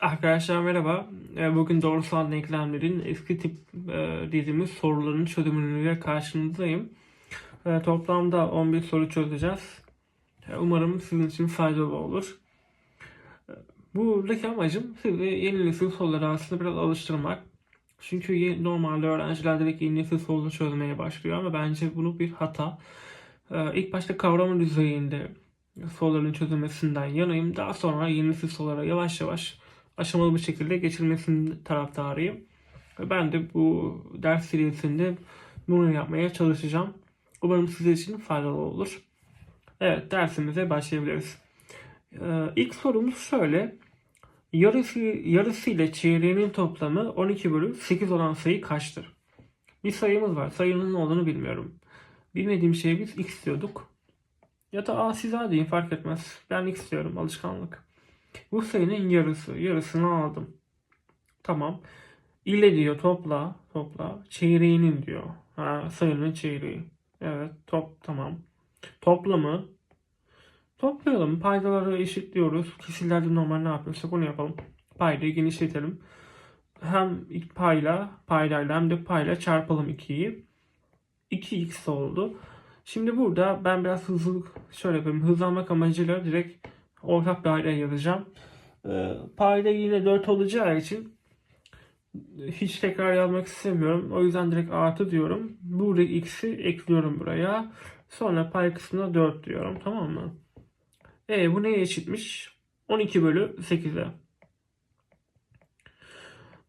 Arkadaşlar merhaba. Ee, Bugün doğrusal denklemlerin eski tip e, dizimiz sorularının çözümüyle karşınızdayım. E, Toplamda 11 soru çözeceğiz. E, Umarım sizin için faydalı olur. Buradaki amacım sizi yeni nesil soruları aslında biraz alıştırmak. Çünkü normalde öğrenciler direkt yeni nesil soruları çözmeye başlıyor ama bence bunu bir hata. İlk başta kavrama düzeyinde soruların çözülmesinden yanayım. Daha sonra yeni nesil sorulara yavaş yavaş aşamalı bir şekilde geçilmesinin taraftarıyım. Ve Ben de bu ders serisinde bunu yapmaya çalışacağım. Umarım sizler için faydalı olur. Evet dersimize başlayabiliriz. Ee, ilk sorumuz şöyle. Yarısı, yarısı ile çeyreğinin toplamı 12 bölü 8 olan sayı kaçtır? Bir sayımız var. Sayının ne olduğunu bilmiyorum. Bilmediğim şeye biz x diyorduk. Ya da a siz a deyin fark etmez. Ben x diyorum alışkanlık. Bu sayının yarısı. Yarısını aldım. Tamam. İle diyor topla. Topla. Çeyreğinin diyor. Ha, sayının çeyreği. Evet. Top tamam. Toplamı. Toplayalım. Paydaları eşitliyoruz. Kesirlerde normal ne yapıyorsak onu yapalım. Paydayı genişletelim. Hem ilk payla, paydayla hem de payla çarpalım 2'yi. 2x oldu. Şimdi burada ben biraz hızlı şöyle yapayım. Hızlanmak amacıyla direkt ortak daire yazacağım. Ee, payda yine 4 olacağı için hiç tekrar yazmak istemiyorum. O yüzden direkt artı diyorum. Burada x'i ekliyorum buraya. Sonra pay kısmına 4 diyorum. Tamam mı? E bu neye eşitmiş? 12 bölü 8'e.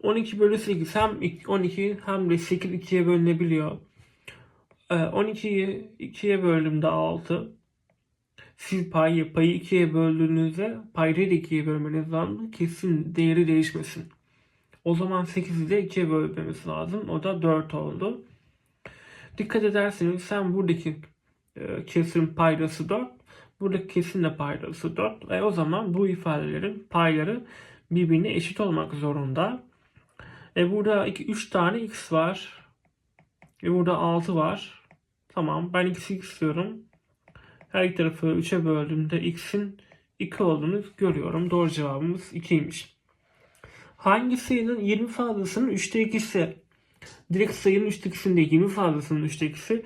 12 bölü 8 hem 12 hem de 8 2'ye bölünebiliyor. Ee, 12'yi 2'ye böldüğümde 6. Siz payı, payı 2'ye böldüğünüzde paydayı da 2'ye bölmeniz lazım. Kesin değeri değişmesin. O zaman 8'i de 2'ye bölmemiz lazım. O da 4 oldu. Dikkat ederseniz sen buradaki e, kesin paydası 4. Buradaki kesin de paydası 4. Ve o zaman bu ifadelerin payları birbirine eşit olmak zorunda. E burada 3 tane x var. E burada 6 var. Tamam ben x'i istiyorum. Her iki tarafı 3'e böldüğümde x'in 2 olduğunu görüyorum. Doğru cevabımız 2'ymiş. Hangi sayının 20 fazlasının 3'te 2'si? Direkt sayının 3'te 2'sinde 20 fazlasının 3'te 2'si.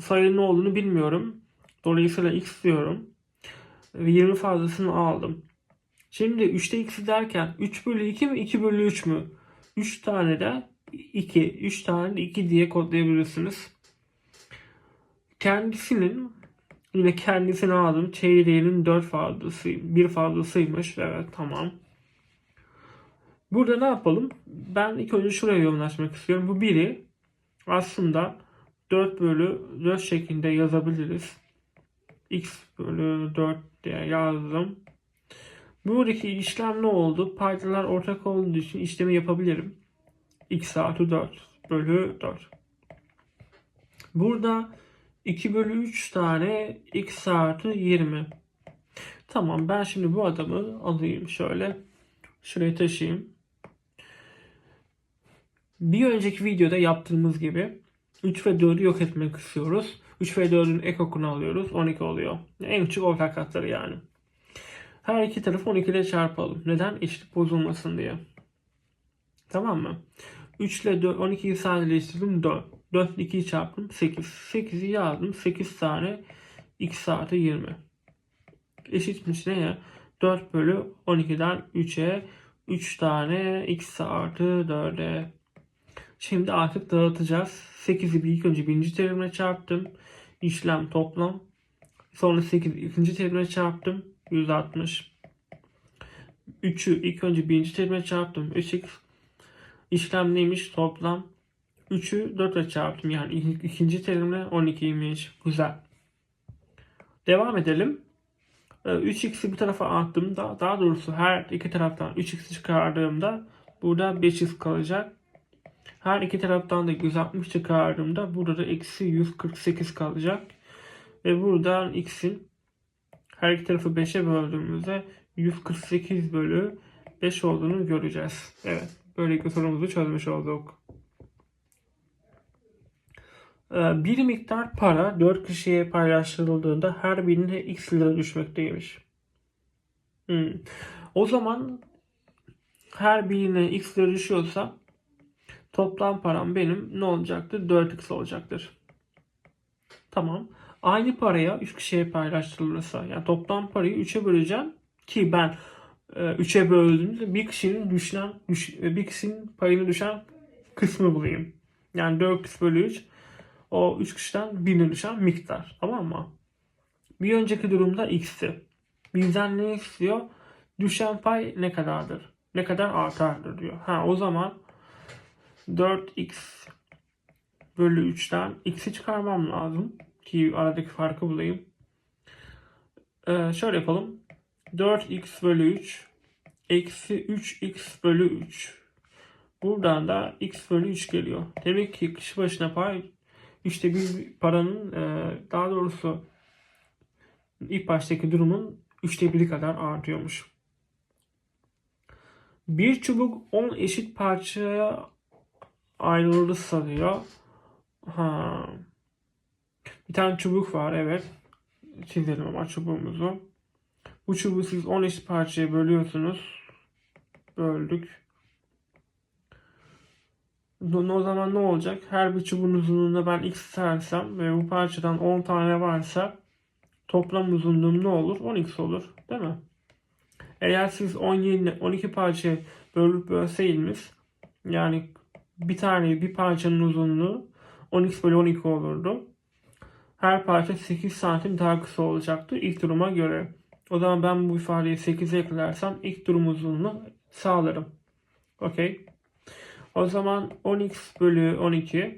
Sayının ne olduğunu bilmiyorum. Dolayısıyla x diyorum. Ve 20 fazlasını aldım. Şimdi 3'te 2'si derken 3 bölü 2 mi 2 bölü 3 mü? 3 tane de 2. 3 tane de 2 diye kodlayabilirsiniz. Kendisinin yine kendisine aldım. Çeyreğinin 4 fazlası, 1 fazlasıymış. Evet tamam. Burada ne yapalım? Ben ilk önce şuraya yoğunlaşmak istiyorum. Bu biri aslında 4 bölü 4 şeklinde yazabiliriz. x bölü 4 diye yazdım. Buradaki işlem ne oldu? Paydalar ortak olduğu için işlemi yapabilirim. x artı 4 bölü 4. Burada 2 bölü 3 tane x artı 20. Tamam ben şimdi bu adamı alayım şöyle. Şuraya taşıyayım. Bir önceki videoda yaptığımız gibi 3 ve 4'ü yok etmek istiyoruz. 3 ve 4'ün ekokunu alıyoruz. 12 oluyor. En küçük ortak katları yani. Her iki tarafı 12 ile çarpalım. Neden? Eşitlik bozulmasın diye. Tamam mı? 3 ile 12'yi sadeleştirdim 4. 4 ile 2'yi çarptım 8. 8'i yazdım. 8 tane x artı 20. Eşitmiş neye? 4 bölü 12'den 3'e 3 tane x artı 4'e. Şimdi artık dağıtacağız. 8'i bir ilk önce birinci terimle çarptım. İşlem toplam. Sonra 8 ikinci terimle çarptım. 160. 3'ü ilk önce birinci terimle çarptım. 3x işlem neymiş toplam? 3'ü 4 ile çarptım. Yani ik- ikinci terimle 12'ymiş. Güzel. Devam edelim. Ee, 3x'i bir tarafa attığımda daha doğrusu her iki taraftan 3x'i çıkardığımda burada 5x kalacak. Her iki taraftan da 160 çıkardığımda burada da eksi 148 kalacak. Ve buradan x'in her iki tarafı 5'e böldüğümüzde 148 bölü 5 olduğunu göreceğiz. Evet. Böylelikle sorumuzu çözmüş olduk. Ee, Bir miktar para 4 kişiye paylaştırıldığında her birine x lira düşmekteymiş. Hmm. O zaman her birine x lira düşüyorsa toplam param benim ne olacaktır? 4x olacaktır. Tamam. Aynı paraya 3 kişiye paylaştırılırsa yani toplam parayı 3'e böleceğim ki ben 3'e böldüğümde bir kişinin düşen düş, e, bir kişinin payını düşen kısmı bulayım. Yani 4x bölü 3 o 3 kişiden birine düşen miktar. Tamam mı? Bir önceki durumda x'ti. Bizden ne istiyor? Düşen pay ne kadardır? Ne kadar artardır diyor. Ha o zaman 4x bölü 3'ten x'i çıkarmam lazım. Ki aradaki farkı bulayım. Ee, şöyle yapalım. 4x bölü 3 eksi 3x bölü 3. Buradan da x bölü 3 geliyor. Demek ki kişi başına pay işte bir paranın e, daha doğrusu ilk baştaki durumun üçte biri kadar artıyormuş. Bir çubuk 10 eşit parçaya ayrılırsa diyor. Ha. Bir tane çubuk var evet. Çizelim ama çubuğumuzu. Bu çubuğu siz 10 eşit parçaya bölüyorsunuz. Böldük. O zaman ne olacak? Her bir çubuğun uzunluğunda ben x sersem ve bu parçadan 10 tane varsa toplam uzunluğum ne olur? 10x olur. Değil mi? Eğer siz 10 yerine 12 parçaya bölüp bölseydiniz yani bir tane bir parçanın uzunluğu 10x bölü 12 olurdu. Her parça 8 santim daha kısa olacaktı ilk duruma göre. O zaman ben bu ifadeyi 8'e eklersem ilk durum uzunluğunu sağlarım. Okey. O zaman 10x bölü 12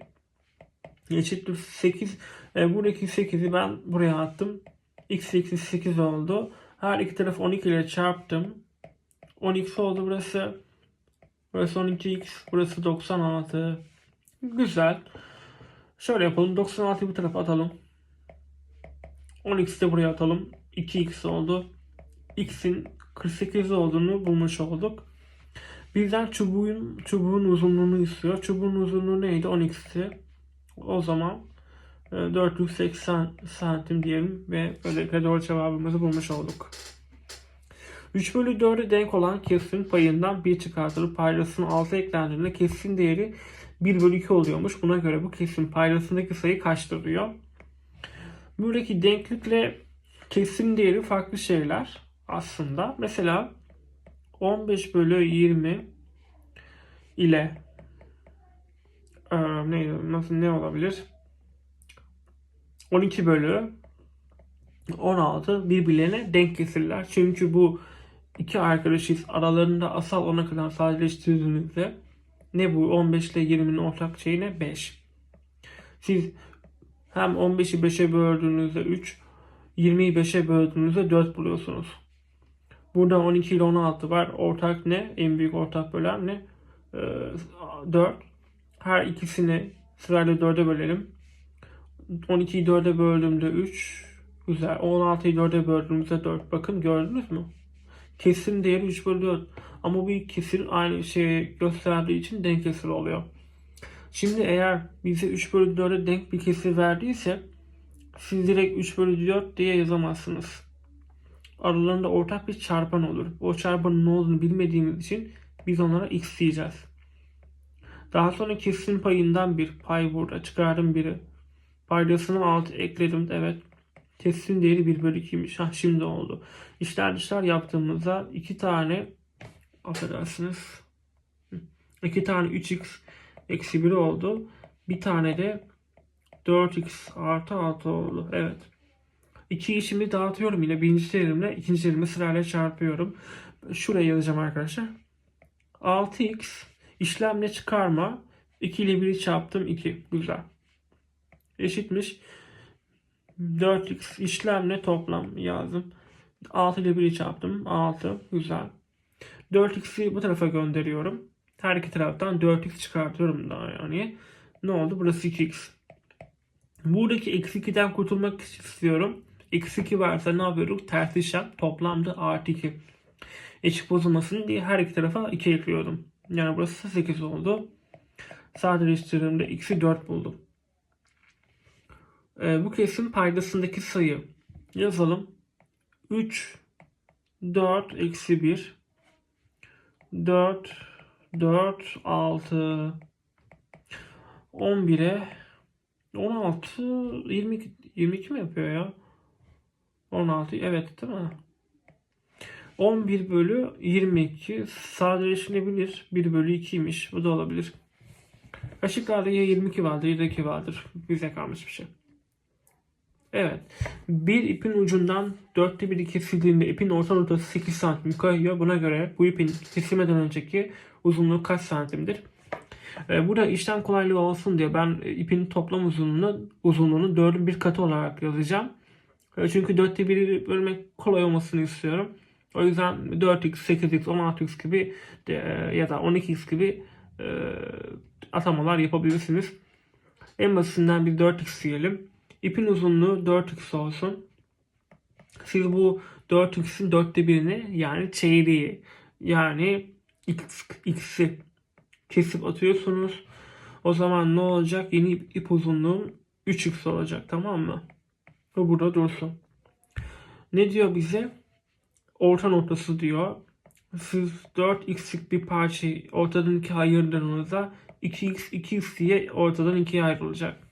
eşittir 8. E, buradaki 8'i ben buraya attım. x eksi 8 oldu. Her iki tarafı 12 ile çarptım. 10x oldu burası. Burası 12x. Burası 96. Güzel. Şöyle yapalım. 96'yı bu tarafa atalım. 10x'i de buraya atalım. 2x oldu. x'in 48 olduğunu bulmuş olduk. Bizden çubuğun, çubuğun uzunluğunu istiyor. Çubuğun uzunluğu neydi? 10x'ti. O zaman 480 santim diyelim ve böylelikle doğru cevabımızı bulmuş olduk. 3 bölü 4'e denk olan kesin payından 1 çıkartılıp paydasının 6 eklendiğinde kesin değeri 1 bölü 2 oluyormuş. Buna göre bu kesin paydasındaki sayı kaçtır diyor. Buradaki denklikle kesim değeri farklı şeyler aslında. Mesela 15 bölü 20 ile e, ne, nasıl ne olabilir? 12 bölü 16 birbirlerine denk kesirler. Çünkü bu iki arkadaşız aralarında asal ona kadar sadeleştirdiğinizde ne bu 15 ile 20'nin ortak şeyi ne? 5. Siz hem 15'i 5'e böldüğünüzde 3, 20'yi 5'e böldüğünüzde 4 buluyorsunuz. Burada 12 ile 16 var. Ortak ne? En büyük ortak bölen ne? Ee, 4. Her ikisini sırayla 4'e bölelim. 12'yi 4'e böldüğümde 3. Güzel. 16'yı 4'e böldüğümüzde 4. Bakın gördünüz mü? Kesin değeri 3 bölü 4. Ama bu kesin aynı şeyi gösterdiği için denk kesir oluyor. Şimdi eğer bize 3 bölü 4'e denk bir kesir verdiyse siz direkt 3 bölü 4 diye yazamazsınız. Aralarında ortak bir çarpan olur. O çarpanın ne olduğunu bilmediğimiz için biz onlara x diyeceğiz. Daha sonra kesin payından bir pay burada çıkardım biri. Paydasını 6 ekledim. Evet. Kesin değeri 1 bölü 2'ymiş. Ha şimdi oldu. İşler dışlar yaptığımızda 2 tane affedersiniz. 2 tane 3x eksi 1 oldu. Bir tane de 4x artı 6 oldu. Evet. İki işimi dağıtıyorum yine birinci terimle ikinci terimi sırayla çarpıyorum. Şuraya yazacağım arkadaşlar. 6x işlemle çıkarma 2 ile 1'i çarptım 2. Güzel. Eşitmiş. 4x işlemle toplam yazdım. 6 ile 1'i çarptım. 6. Güzel. 4x'i bu tarafa gönderiyorum. Her iki taraftan 4x çıkartıyorum daha yani. Ne oldu? Burası 2x. Buradaki eksi 2'den kurtulmak istiyorum. Eksi 2 varsa ne yapıyoruz? Ters işlem toplamda artı 2. Eşit bozulmasın diye her iki tarafa 2 ekliyordum. Yani burası 8 oldu. Sadeleştirdiğimde x'i 4 buldum. Ee, bu kesim paydasındaki sayı yazalım. 3 4 eksi 1 4, 4, 6, 11'e 16, 22, 22 mi yapıyor ya? 16, evet değil mi? 11 bölü 22 sadeleşilebilir. 1 bölü 2'ymiş. Bu da olabilir. Kaşıklarda ya 22 vardır ya da 2 vardır. Bize kalmış bir şey. Evet. Bir ipin ucundan dörtte biri kesildiğinde ipin orta noktası 8 santim kayıyor. Buna göre bu ipin kesilmeden önceki uzunluğu kaç santimdir? Ee, burada işlem kolaylığı olsun diye ben e, ipin toplam uzunluğunu uzunluğunu 4'ün bir katı olarak yazacağım. E, Çünkü 4'te 1'i bölmek kolay olmasını istiyorum. O yüzden 4x, 8x, 16x gibi e, ya da 12x gibi e, atamalar yapabilirsiniz. En basitinden bir 4x diyelim. İpin uzunluğu 4x olsun. Siz bu 4x'in dörtte birini yani çeyreği yani x, x'i kesip atıyorsunuz. O zaman ne olacak? Yeni ip, ip uzunluğu 3x olacak tamam mı? Ve burada dursun. Ne diyor bize? Orta noktası diyor. Siz 4x'lik bir parçayı ortadan ikiye ayırdığınızda 2x 2x diye ortadan ikiye ayrılacak.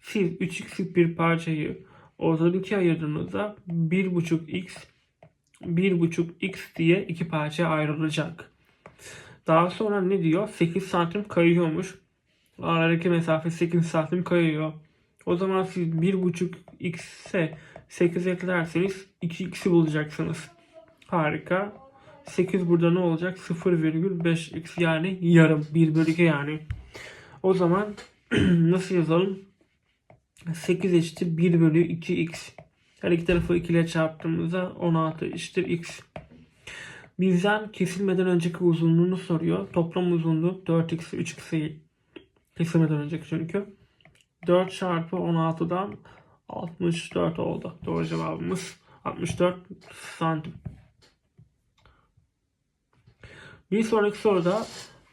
Siz 3x'lik bir parçayı ortadan ikiye ayırdığınızda 1.5x 1.5x diye iki parçaya ayrılacak. Daha sonra ne diyor? 8 santim kayıyormuş. Aradaki mesafe 8 santim kayıyor. O zaman siz 1.5x'e 8 eklerseniz 2x'i bulacaksınız. Harika. 8 burada ne olacak? 0,5x yani yarım. 1 bölü 2 yani. O zaman nasıl yazalım? 8 eşittir 1 bölü 2x. Her iki tarafı 2 ile çarptığımızda 16 eşittir x. Bizden kesilmeden önceki uzunluğunu soruyor. Toplam uzunluğu 4x 3x'e kesilmeden önceki çünkü. 4 çarpı 16'dan 64 oldu. Doğru cevabımız 64 santim. Bir sonraki soruda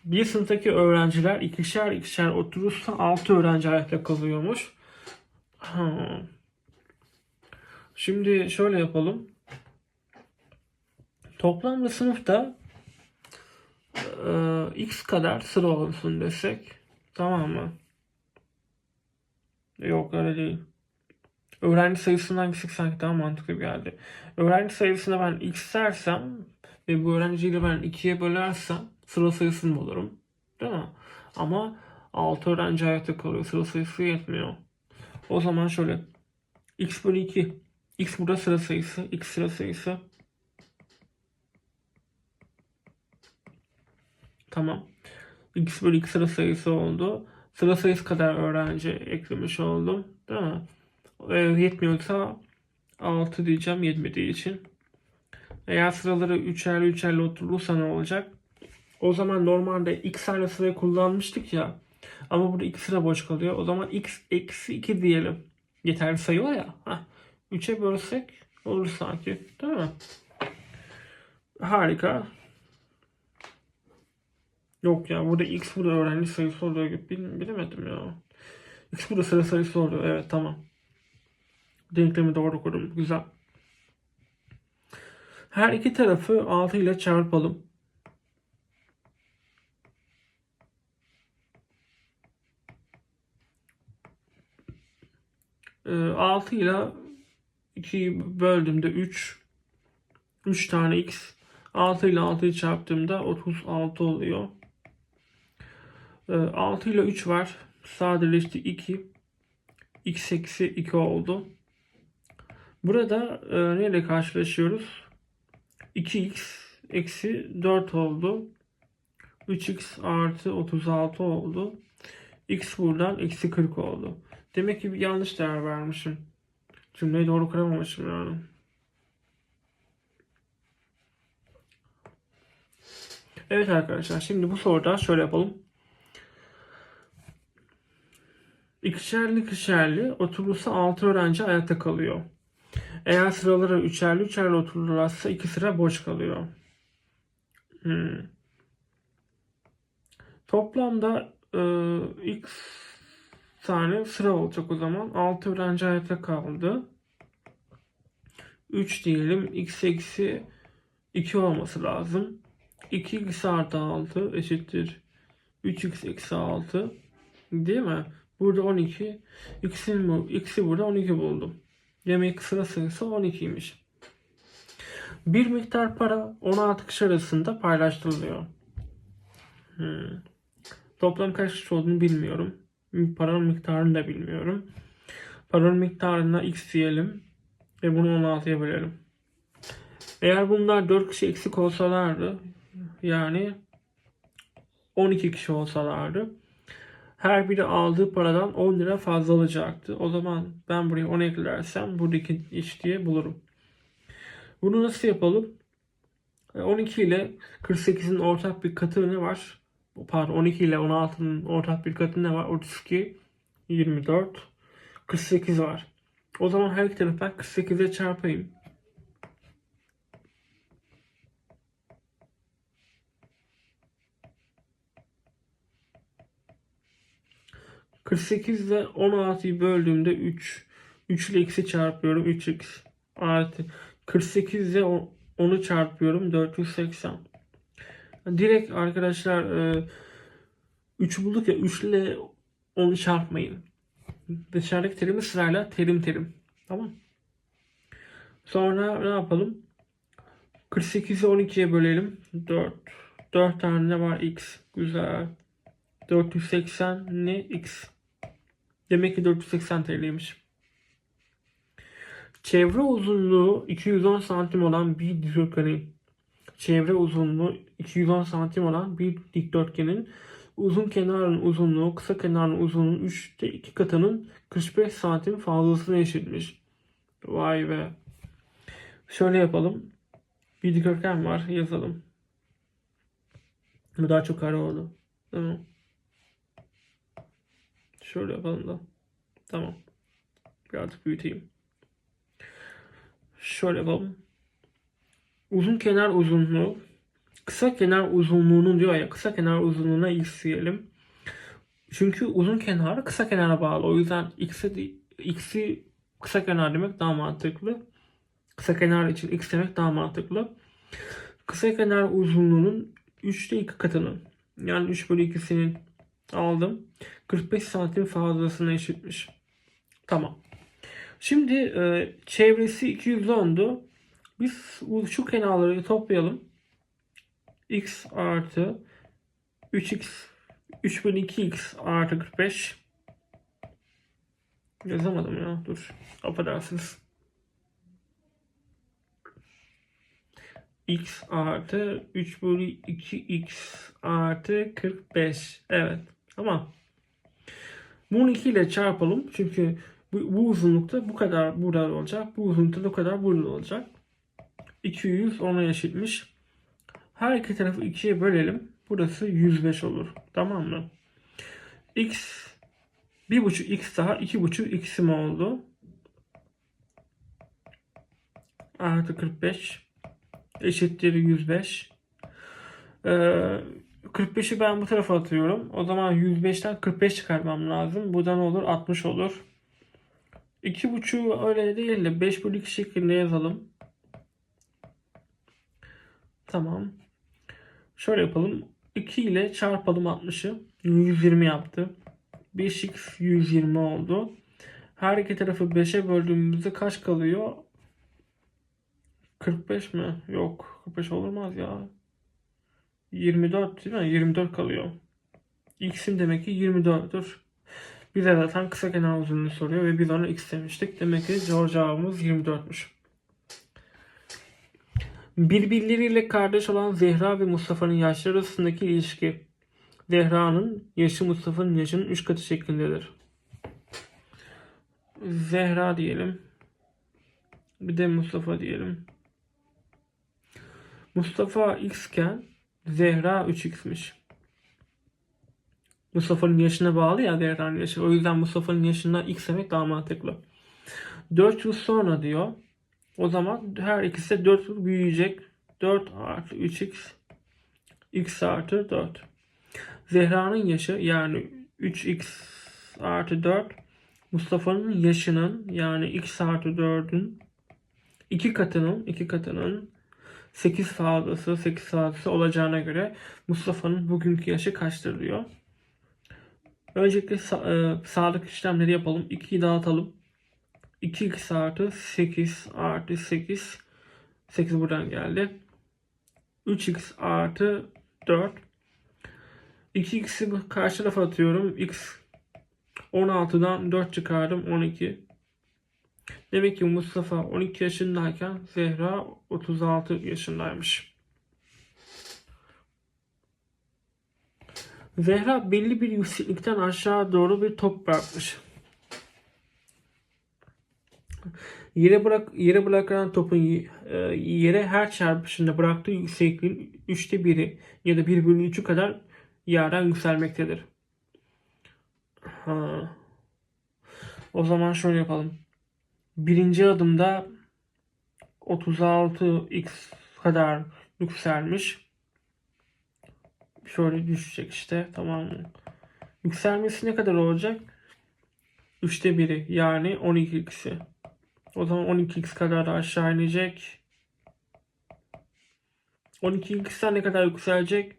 bir sınıftaki öğrenciler ikişer ikişer oturursa 6 öğrenci ayakta kalıyormuş. Ha. Şimdi şöyle yapalım. Toplamda sınıfta e, x kadar sıra olsun desek. Tamam mı? Yok öyle değil. Öğrenci sayısından küçük sanki daha mantıklı geldi. Öğrenci sayısına ben x dersem ve bu öğrenciyi de ben 2'ye bölersem sıra sayısını bulurum. Değil mi? Ama 6 öğrenci hayatta kalıyor. Sıra sayısı yetmiyor. O zaman şöyle. x bölü 2. x burada sıra sayısı. x sıra sayısı. Tamam. x bölü 2 sıra sayısı oldu. Sıra sayısı kadar öğrenci eklemiş oldum. Değil mi? E, yetmiyorsa 6 diyeceğim yetmediği için. Eğer sıraları üçerli üçerli oturursa ne olacak? O zaman normalde x tane sırayı kullanmıştık ya. Ama burada iki sıra boş kalıyor. O zaman x eksi 2 diyelim. Yeterli sayı o ya. Heh. 3'e bölsek olur sanki. Değil mi? Harika. Yok ya burada x burada öğrenci sayısı oluyor. Bil, bilemedim ya. X burada sıra sayısı oluyor. Evet tamam. Denklemi doğru kurdum. Güzel. Her iki tarafı 6 ile çarpalım. Ee, 6 ile 2'yi böldüğümde 3. 3 tane x. 6 ile 6'yı çarptığımda 36 oluyor. Ee, 6 ile 3 var. Sadeleşti 2. x eksi 2 oldu. Burada e, neyle karşılaşıyoruz? 2x eksi 4 oldu. 3x artı 36 oldu. x buradan eksi 40 oldu. Demek ki bir yanlış değer vermişim. Cümleyi doğru kuramamışım yani. Evet arkadaşlar şimdi bu soruda şöyle yapalım. İkişerli ikişerli oturursa 6 öğrenci ayakta kalıyor. Eğer sıraları üçerli üçerli otururlarsa iki sıra boş kalıyor. Hmm. Toplamda e, x tane sıra olacak o zaman. 6 öğrenci ayakta kaldı. 3 diyelim. x eksi 2 olması lazım. 2x artı 6 eşittir 3x eksi 6 değil mi? Burada 12. X'in x'i burada 12 buldum. Demek sıra sayısı 12'ymiş. Bir miktar para 16 kişi arasında paylaştırılıyor. Hmm. Toplam kaç kişi olduğunu bilmiyorum. Paranın miktarını da bilmiyorum. Paranın miktarına x diyelim. Ve bunu 16'ya bölelim. Eğer bunlar 4 kişi eksik olsalardı yani 12 kişi olsalardı her biri aldığı paradan 10 lira fazla alacaktı. O zaman ben buraya 10 eklersem buradaki iş diye bulurum. Bunu nasıl yapalım? E, 12 ile 48'in ortak bir katı ne var? Pardon 12 ile 16'nın ortak bir katı ne var? 32, 24, 48 var. O zaman her iki taraftan 48'e çarpayım. ...48 ile 16'yı böldüğümde 3. 3 ile x'i çarpıyorum 3x artı 48 ile 10'u çarpıyorum 480. Direkt arkadaşlar 3 bulduk ya 3 ile 10'u çarpmayın. Dışarıdaki terimi sırayla terim terim. Tamam. Sonra ne yapalım? 48'i 12'ye bölelim. 4. 4 tane ne var? X. Güzel. 480 ne? X. Demek ki 480 TL'ymiş. Çevre uzunluğu 210 santim olan bir dikdörtgenin çevre uzunluğu 210 santim olan bir dikdörtgenin uzun kenarın uzunluğu kısa kenarın uzunluğunun 3'te 2 katının 45 santim fazlasına eşitmiş. Vay be. Şöyle yapalım. Bir dikdörtgen var. Yazalım. Bu daha çok kare oldu. Tamam. Şöyle yapalım da. Tamam. Birazcık büyüteyim. Şöyle yapalım. Uzun kenar uzunluğu kısa kenar uzunluğunun diyor ya kısa kenar uzunluğuna x diyelim. Çünkü uzun kenar kısa kenara bağlı. O yüzden x'i x'i kısa kenar demek daha mantıklı. Kısa kenar için x demek daha mantıklı. Kısa kenar uzunluğunun 3'te 2 katının yani 3 bölü 2'sinin aldım. 45 santim fazlasına eşitmiş. Tamam. Şimdi e, çevresi 210'du. Biz bu şu kenarları toplayalım. x artı 3x 3 bölü 2x artı 45 yazamadım ya dur affedersiniz x artı 3 bölü 2x artı 45 evet tamam bunu 2 ile çarpalım çünkü bu, bu uzunlukta bu kadar burada olacak bu uzunlukta bu kadar burada olacak 200 ona eşitmiş. Her iki tarafı 2'ye bölelim. Burası 105 olur. Tamam mı? X 1.5 x daha 2.5 x'im oldu. Artı 45 eşittir 105. Ee, 45'i ben bu tarafa atıyorum. O zaman 105'ten 45 çıkarmam lazım. Buradan olur 60 olur. 2.5 öyle değil de 5 bölü 2 şeklinde yazalım. Tamam. Şöyle yapalım. 2 ile çarpalım 60'ı. 120 yaptı. 5x 120 oldu. Her iki tarafı 5'e böldüğümüzde kaç kalıyor? 45 mi? Yok. 45 olmaz ya. 24 değil mi? 24 kalıyor. X'in demek ki 24'tür. Bize zaten kısa kenar uzunluğu soruyor ve biz ona x demiştik. Demek ki doğru cevabımız 24'müş. Birbirleriyle kardeş olan Zehra ve Mustafa'nın yaşları arasındaki ilişki. Zehra'nın yaşı Mustafa'nın yaşının 3 katı şeklindedir. Zehra diyelim. Bir de Mustafa diyelim. Mustafa x iken Zehra 3x'miş. Mustafa'nın yaşına bağlı ya Zehra'nın yaşı. O yüzden Mustafa'nın yaşına x demek daha mantıklı. 4 yıl sonra diyor. O zaman her ikisi de 4 yıl büyüyecek. 4 artı 3x x artı 4. Zehra'nın yaşı yani 3x artı 4 Mustafa'nın yaşının yani x artı 4'ün iki katının iki katının 8 fazlası 8 fazlası olacağına göre Mustafa'nın bugünkü yaşı kaçtır diyor. Öncelikle sa- e, sağlık işlemleri yapalım. 2'yi dağıtalım. 2x artı 8 artı 8 8 buradan geldi. 3x artı 4 2x'i karşı tarafa atıyorum. x 16'dan 4 çıkardım 12. Demek ki Mustafa 12 yaşındayken Zehra 36 yaşındaymış. Zehra belli bir yükseklikten aşağı doğru bir top bırakmış. Yere bırak yere bırakılan topun e, yere her çarpışında bıraktığı yüksekliğin üçte biri ya da 1 bölü 3'ü kadar yerden yükselmektedir. Ha. O zaman şöyle yapalım. Birinci adımda 36x kadar yükselmiş. Şöyle düşecek işte tamam mı? Yükselmesi ne kadar olacak? Üçte biri yani 12x'i. O zaman 12x kadar aşağı inecek. 12x'ten ne kadar yükselecek?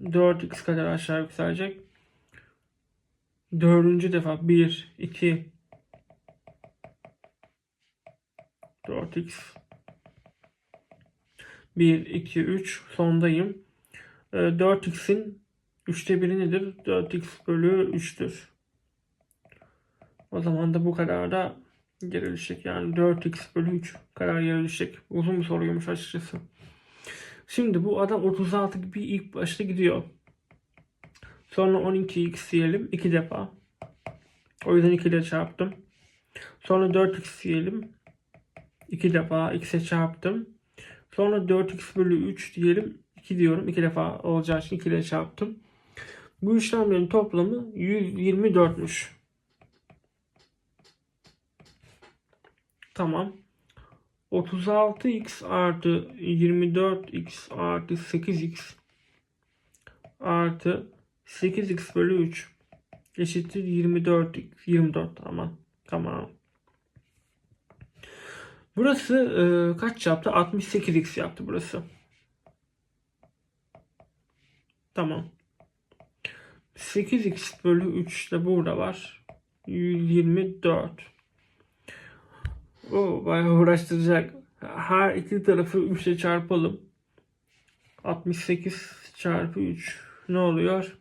4x kadar aşağı yükselecek. Dördüncü defa 1, 2, 4x 1, 2, 3 sondayım. Ee, 4x'in 3'te 1'i nedir? 4x bölü 3'tür. O zaman da bu kadar da geri düşecek. Yani 4x bölü 3 kadar geri düşecek. Uzun bir soruymuş açıkçası. Şimdi bu adam 36 gibi ilk başta gidiyor. Sonra 12x diyelim 2 defa. O yüzden 2 ile çarptım. Sonra 4x diyelim. 2 defa x'e çarptım. Sonra 4x bölü 3 diyelim. 2 diyorum. 2 defa olacağı için 2 ile çarptım. Bu işlemlerin toplamı 124'müş. Tamam. 36x artı 24x artı 8x artı 8x bölü 3 eşittir 24 24 tamam tamam. Burası e, kaç yaptı? 68x yaptı burası. Tamam. 8x bölü 3 de burada var. 124. O bayağı uğraştıracak. Her iki tarafı 3 ile çarpalım. 68 çarpı 3 ne oluyor?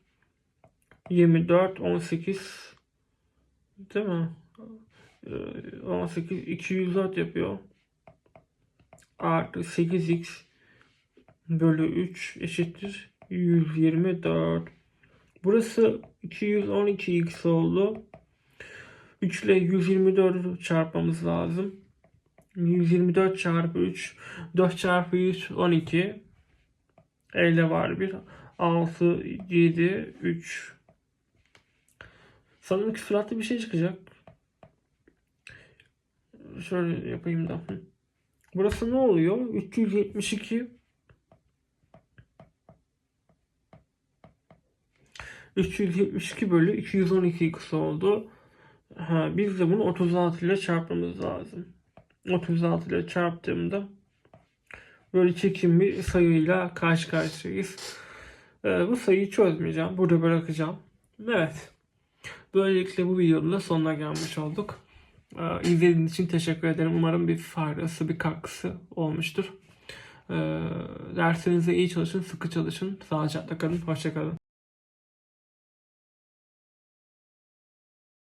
24, 18 değil mi? Ee, 18, 204 yapıyor. Artı 8x bölü 3 eşittir 124. Burası 212x oldu. 3 ile 124 çarpmamız lazım. 124 çarpı 3 4 çarpı 3 12 elde var bir 6 7 3 Sanırım ki suratlı bir şey çıkacak. Şöyle yapayım da. Burası ne oluyor? 372 372 bölü 212 kısa oldu. Ha, biz de bunu 36 ile çarpmamız lazım. 36 ile çarptığımda böyle çekim bir sayıyla karşı karşıyayız. Ee, bu sayıyı çözmeyeceğim. Burada bırakacağım. Evet. Böylelikle bu videonun da sonuna gelmiş olduk. Ee, izlediğiniz için teşekkür ederim. Umarım bir faydası, bir katkısı olmuştur. Ee, derslerinize iyi çalışın, sıkı çalışın. Sağlıcakla kalın. Hoşçakalın.